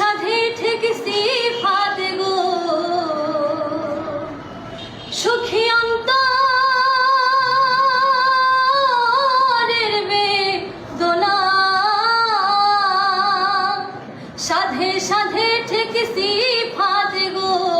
সাধে সাধে ঠিক সিফাত গো। সুখী অন্তরের বেদনা। সাধে সাধে ঠিক সিফাত গো।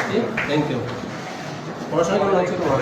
বৃষ্টি থ্যাংক ইউ পড়াশোনা কেমন হচ্ছে তোমার?